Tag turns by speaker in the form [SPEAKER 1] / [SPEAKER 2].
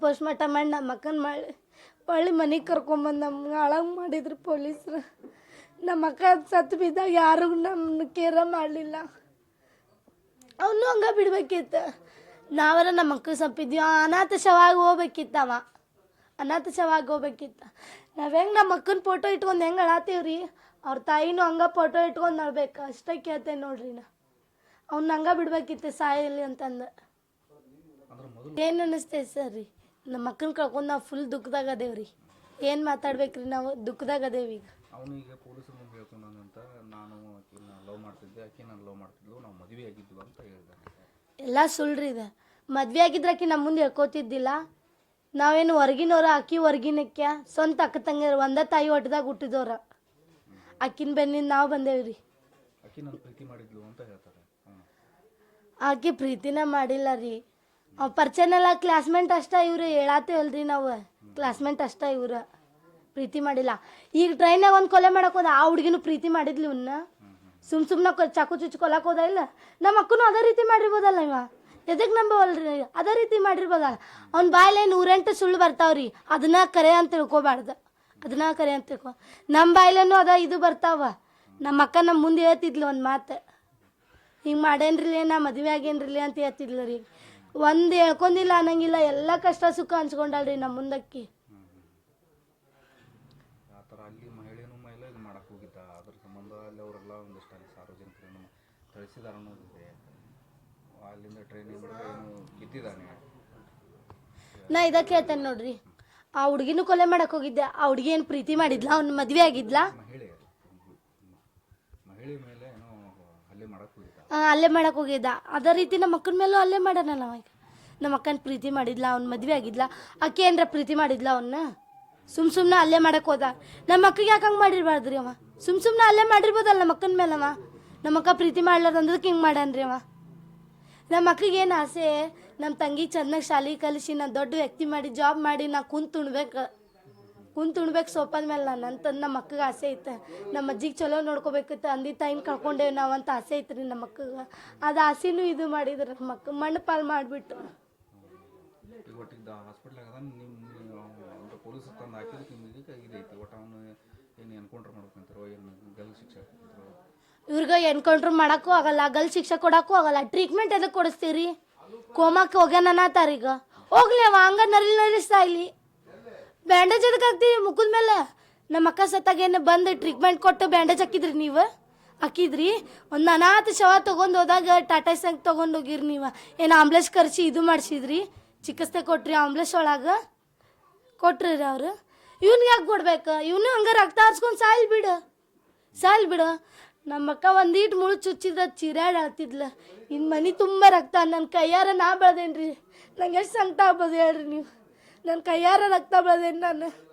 [SPEAKER 1] Post mortem ಮಾಡಿ ನಮ್ಮ ಅಕ್ಕನ ಮಾಡಿ ಹೊಳ್ಳಿ ಮನೆಗೆ ಕರ್ಕೊಂಬಂದು ನಮ್ಗೆ ಹಾಳಾಗಿ ಮಾಡಿದ್ರು ಪೊಲೀಸರು. ನಮ್ಮ ಅಕ್ಕ ಸತ್ತು ಬಿದ್ದಾಗ ಯಾರು ನಮ್ಮನ್ನ ಕೇರ ಮಾಡಲಿಲ್ಲ. ಅವನು ಹಂಗೆ ಬಿಡ್ಬೇಕಿತ್ತು. ನಾವರ ನಮ್ಮ ಅಕ್ಕ ಸಪ್ಪಿದ್ವಿ ಅನಾಥ ಶವಾಗಿ ಹೋಗ್ಬೇಕಿತ್ತವ ಅನಾಥ ಶವಾಗಿ ಹೋಗ್ಬೇಕಿತ್ತ. ನಾವು ಹೆಂಗೆ ನಮ್ಮ ಅಕ್ಕನ ಫೋಟೋ ಇಟ್ಕೊಂಡು ಹೆಂಗೆ ಅಳಾತೀವ್ರಿ? ಅವ್ರ ತಾಯಿನೂ ಹಂಗೆ ಫೋಟೋ ಇಟ್ಕೊಂಡು ಅಳ್ಬೇಕು. ಅಷ್ಟೇ ಕೇಳ್ತೇನೆ ನೋಡ್ರಿ ನಾ. ಅವ್ನ ಹಂಗೆ ಬಿಡ್ಬೇಕಿತ್ತು ಸಾಯಲಿ ಅಂತಂದು. ಏನು ಅನ್ನಿಸ್ತೈತೆ ಸರ್ ರೀ ನಮ್ಮ ಮಕ್ಕನ ಕಳ್ಕೊಂಡು ನಾವು ಫುಲ್ ದುಃಖದಾಗ ಅದೇವ್ರಿ. ಏನು ಮಾತಾಡ್ಬೇಕ್ರಿ ನಾವು? ದುಃಖದಾಗ ಅದೇವಿ ಈಗ.
[SPEAKER 2] ಅವನಿಗೆ ಪೊಲೀಸರ ಮುಂದೆ ಹೇಳ್ಕೊಂಡಂತ ನಾನು ಆಕಿನ ಲವ್ ಮಾಡ್ತಿದ್ದೆ ಆಕಿನ ನಾನು ಲವ್ ಮಾಡ್ತಿದ್ಲು ನಾವು ಮದುವೆ ಆಗಿದ್ವು ಅಂತ ಹೇಳ್ದೆ.
[SPEAKER 1] ಎಲ್ಲ ಸುಳ್ಳ್ರಿ ಇದೆ. ಮದ್ವೆ ಆಗಿದ್ರೆ ಆಕಿ ನಮ್ಮ ಮುಂದೆ ಹೇಳ್ಕೊತಿದ್ದಿಲ್ಲ. ನಾವೇನು ಹೊರಗಿನವ್ರ ಆಕಿ ಹೊರಗಿನಕ್ಕ ಸ್ವಂತ ಅಕ್ಕ ತಂಗಿಯರು ಒಂದೇ ತಾಯಿ ಹೊಟ್ಟದಾಗ ಹುಟ್ಟಿದವ್ರ. ಆಕಿನ ಬೆನ್ನಿಂದ ನಾವು ಬಂದೇವ್ರಿ.
[SPEAKER 2] ಆಕೆ ಪ್ರೀತಿ ಮಾಡಿದ್ಲು ಅಂತ ಹೇಳ್ತಾರೆ.
[SPEAKER 1] ಆಕಿ ಪ್ರೀತಿನ ಮಾಡಿಲ್ಲ ರೀ. ಪರಿಚಯನೆಲ್ಲ ಕ್ಲಾಸ್ಮೇಟ್ ಅಷ್ಟ ಇವ್ರು ಹೇಳತ್ತೇವಲ್ರಿ ನಾವು. ಕ್ಲಾಸ್ಮೇಟ್ ಅಷ್ಟ ಇವ್ರು. ಪ್ರೀತಿ ಮಾಡಿಲ್ಲ. ಈಗ ಟ್ರೈನಾಗ ಒಂದು ಕೊಲೆ ಮಾಡಕ್ ಹೋದ, ಆ ಹುಡುಗಿನೂ ಪ್ರೀತಿ ಮಾಡಿದ್ಲಿ ಇವನ್ನ ಸುಮ್ ಸುಮ್ಮನೆ ಚಾಕು ಚುಚ್ಚು ಕೊಲಕ್ ಹೋದ, ಇಲ್ಲ? ನಮ್ಮ ಅಕ್ಕನೂ ಅದೇ ರೀತಿ ಮಾಡಿರ್ಬೋದಲ್ಲ ಇವ? ಎದಕ್ಕೆ ನಂಬವಲ್ರಿ? ಅದೇ ರೀತಿ ಮಾಡಿರ್ಬೋದಲ್ಲ. ಅವ್ನ ಬಾಯಲ್ಲಿ ನೂರೆಂಟು ಸುಳ್ಳು ಬರ್ತಾವ್ರಿ. ಅದನ್ನ ಕರೆ ಅಂತ ತಿಳ್ಕೊಬಾರ್ದು. ಅದನ್ನ ಕರೆ ಅಂತ ತಿಳ್ಕೊ ನಮ್ಮ ಬಾಯ್ಲೇನು ಅದ ಇದು ಬರ್ತಾವ. ನಮ್ಮ ಅಕ್ಕ ನಮ್ಮ ಮುಂದೆ ಹೇಳ್ತಿದ್ಲು ಒಂದು ಮಾತು. ಹಿಂಗೆ ಮಾಡೇನ್ರಿಲಿ ನಾ ಮದುವೆ ಆಗೇನ್ರಿಲಿ ಅಂತ ಹೇಳ್ತಿದ್ಲು ರೀ. ಒಂದು ಹೇಳ್ಕೊಂಡಿಲ್ಲ ಅನ್ನಂಗಿಲ್ಲ. ಎಲ್ಲ ಕಷ್ಟ ಸುಖ ಹಂಚ್ಕೊಂಡಾಳ್ರಿ ನಮ್ಮ ಮುಂದಕ್ಕಿ.
[SPEAKER 2] ಆ ಥರ ಅಲ್ಲಿ ಮಹಿಳೆನೂ ಮೇಲೆ ಇದು ಮಾಡಕ್ಕೆ ಹೋಗಿದ್ದ. ಅದ್ರ ಸಂಬಂಧ ಅಲ್ಲಿ ಅವರೆಲ್ಲ ಒಂದಿಷ್ಟು ಅಲ್ಲಿ ಸಾರ್ವಜನಿಕರನ್ನು ತಿಳಿಸಿದಾರ ಅನ್ನೋದಿದೆ. ಅಲ್ಲಿಂದ ಟ್ರೈನಿಂಗ್ ಏನು ಬಿದ್ದಿದ್ದಾನೆ
[SPEAKER 1] ನಾ ಇದಕ್ಕೆ ಹೇಳ್ತೇನೆ ನೋಡ್ರಿ. ಆ ಹುಡುಗಿನ ಕೊಲೆ ಮಾಡಕ್ ಹೋಗಿದ್ದೆ. ಆ ಹುಡುಗಿ ಏನು ಪ್ರೀತಿ ಮಾಡಿದ್ಲ? ಅವ್ನ ಮದ್ವೆ ಆಗಿದ್ಲಾ?
[SPEAKER 2] ಮಹಿಳೆ. ಮಹಿಳೆ ಮೇಲೆ ಏನೋ ಹಲ್ಲೆ ಮಾಡಕ್ಕೆ ಹೋಗಿದ್ದ.
[SPEAKER 1] ಆ, ಅಲ್ಲೇ ಮಾಡಕ್ ಹೋಗಿದ್ದ. ಅದೇ ರೀತಿ ನಮ್ಮ ಮಕ್ಕಳ ಮೇಲೂ ಅಲ್ಲೇ ಮಾಡೋಣ ಅವ ಈಗ ನಮ್ಮ ಅಕ್ಕನ ಪ್ರೀತಿ ಮಾಡಿದ್ಲ, ಅವ್ನ ಮದ್ವೆ ಆಗಿದ್ಲ? ಆಕೆ ಏನರ ಪ್ರೀತಿ ಮಾಡಿದ್ಲ ಅವನ್ನ ಸುಮ್ ಸುಮ್ಮನೆ ಅಲ್ಲೇ ಮಾಡಕ್ ಹೋದ. ನಮ್ಮ ಅಕ್ಕಗೆ ಯಾಕೆ ಹಂಗೆ ಮಾಡಿರ್ಬಾರ್ದ್ರಿ ಅವ? ಸುಮ್ ಸುಮ್ಮನೆ ಅಲ್ಲೇ ಮಾಡಿರ್ಬೋದಲ್ಲ ನಮ್ಮ ಅಕ್ಕನ ಮೇಲೆ ಅವ? ನಮ್ಮ ಅಕ್ಕ ಪ್ರೀತಿ ಮಾಡ್ಲಾರ್ದಂದ್ರಕ್ಕೆ ಹಿಂಗೆ ಮಾಡ್ಯಾನ್ರಿ ಅವ? ನಮ್ಮ ಅಕ್ಕಗೆ ಏನು ಆಸೆ? ನಮ್ಮ ತಂಗಿ ಚೆನ್ನಾಗಿ ಶಾಲೆ ಕಲಿಸಿ ನಾನು ದೊಡ್ಡ ವ್ಯಕ್ತಿ ಮಾಡಿ ಜಾಬ್ ಮಾಡಿ ನಾ ಕುಂತು ಉಣ್ಬೇಕು. ಕುಂತು ಉಣ್ಬೇಕು ಸೋಪಾದ ಮೇಲೆ ನಾನು ಅಂತಂದು ನಮ್ಮ ಅಕ್ಕಗೆ ಆಸೆ ಐತೆ. ನಮ್ಮ ಅಜ್ಜಿಗೆ ಚಲೋ ನೋಡ್ಕೋಬೇಕಿತ್ತು, ಅಂದಿ ತಾಯಿನ ಕಳ್ಕೊಂಡೇವೆ ನಾವು ಅಂತ ಆಸೆ ಐತ್ರಿ ನಮ್ಮ ಅಕ್ಕಗೆ. ಅದು ಆಸೆನೂ ಇದು ಮಾಡಿದ್ರು ನಮ್ಮ ಅಕ್ಕ ಮಣ್ಣು ಪಾಲು ಮಾಡಿಬಿಟ್ಟು
[SPEAKER 2] ಈಗ ಒಟ್ಟಿಗೆ ಹಾಸ್ಪಿಟ್ಲಾಗ ಅದ ನಿಮ್ಮ ಪೊಲೀಸ್ ತಂದು ನಿಮ್ಗೆ ಇದೈತಿ ಅವನು ಏನು ಎನ್ಕೌಂಟ್ರ್ ಮಾಡ್ಕೊಂತಾರೋ, ಏನು ಗಲ್ ಶಿಕ್ಷೆ
[SPEAKER 1] ಇವ್ರಿಗೆ ಎನ್ಕೌಂಟ್ರ್ ಮಾಡೋಕ್ಕೂ ಆಗಲ್ಲ, ಗಲ್ ಶಿಕ್ಷೆ ಕೊಡೋಕ್ಕೂ ಆಗಲ್ಲ. ಟ್ರೀಟ್ಮೆಂಟ್ ಎದಕ್ಕೆ ಕೊಡಿಸ್ತೀರಿ? ಕೋಮಕ್ಕೆ ಹೋಗ್ಯಾನ ಈಗ. ಹೋಗ್ಲಿ ಅವ, ಹಂಗ ನರಿಲ್ ನರಿಸ್ತಾ ಇಲ್ಲಿ. ಬ್ಯಾಂಡೇಜ್ ಎದಕ್ಕೆ ಹಾಕ್ತೀರಿ ಮುಖದ ಮೇಲೆ? ನಮ್ಮ ಅಕ್ಕ ಸತ್ತಾಗ ಏನು ಬಂದು ಟ್ರೀಟ್ಮೆಂಟ್ ಕೊಟ್ಟು ಬ್ಯಾಂಡೇಜ್ ಹಾಕಿದ್ರಿ ನೀವು? ಹಾಕಿದ್ರಿ? ಒಂದು ಅನಾಥ ಶವ ತೊಗೊಂಡು ಹೋದಾಗ ಟಾಟಾ ಸಂಗ್ ತೊಗೊಂಡು ಹೋಗಿರಿ ನೀವು. ಏನು ಆಂಬ್ಲೆನ್ಸ್ ಕರೆಸಿ ಇದು ಮಾಡಿಸಿದ್ರಿ? ಚಿಕಿತ್ಸೆ ಕೊಟ್ರಿ ಆಂಬ್ಲೆನ್ಸ್ ಒಳಗೆ? ಕೊಟ್ರಿ ರೀ ಅವರು. ಇವ್ನಿಗೆ ಯಾಕೆ ಕೊಡ್ಬೇಕು? ಇವನು ಹಂಗೆ ರಕ್ತ ಹರ್ಸ್ಕೊಂಡು ಸಾಯ್ಲ್ ಬಿಡು. ಸಾಲ್ ಬಿಡು. ನಮ್ಮ ಅಕ್ಕ ಒಂದೀಟ್ ಮುಳು ಚುಚ್ಚಿದ ಚಿರಾಡ್ ಅಳ್ತಿದ್ಲ. ಇನ್ನು ಮನೆ ತುಂಬ ರಕ್ತ. ನನ್ನ ಕೈಯಾರ ನಾ ಬೆಳ್ದೇನ್ರಿ. ನಂಗೆ ಎಷ್ಟು ಸಂಕಟ ಆಗ್ಬೋದು ಹೇಳ್ರಿ ನೀವು. ನನ್ನ ಕೈಯಾರ ರಕ್ತ ಬೆಳ್ದೇನಿ ನಾನು.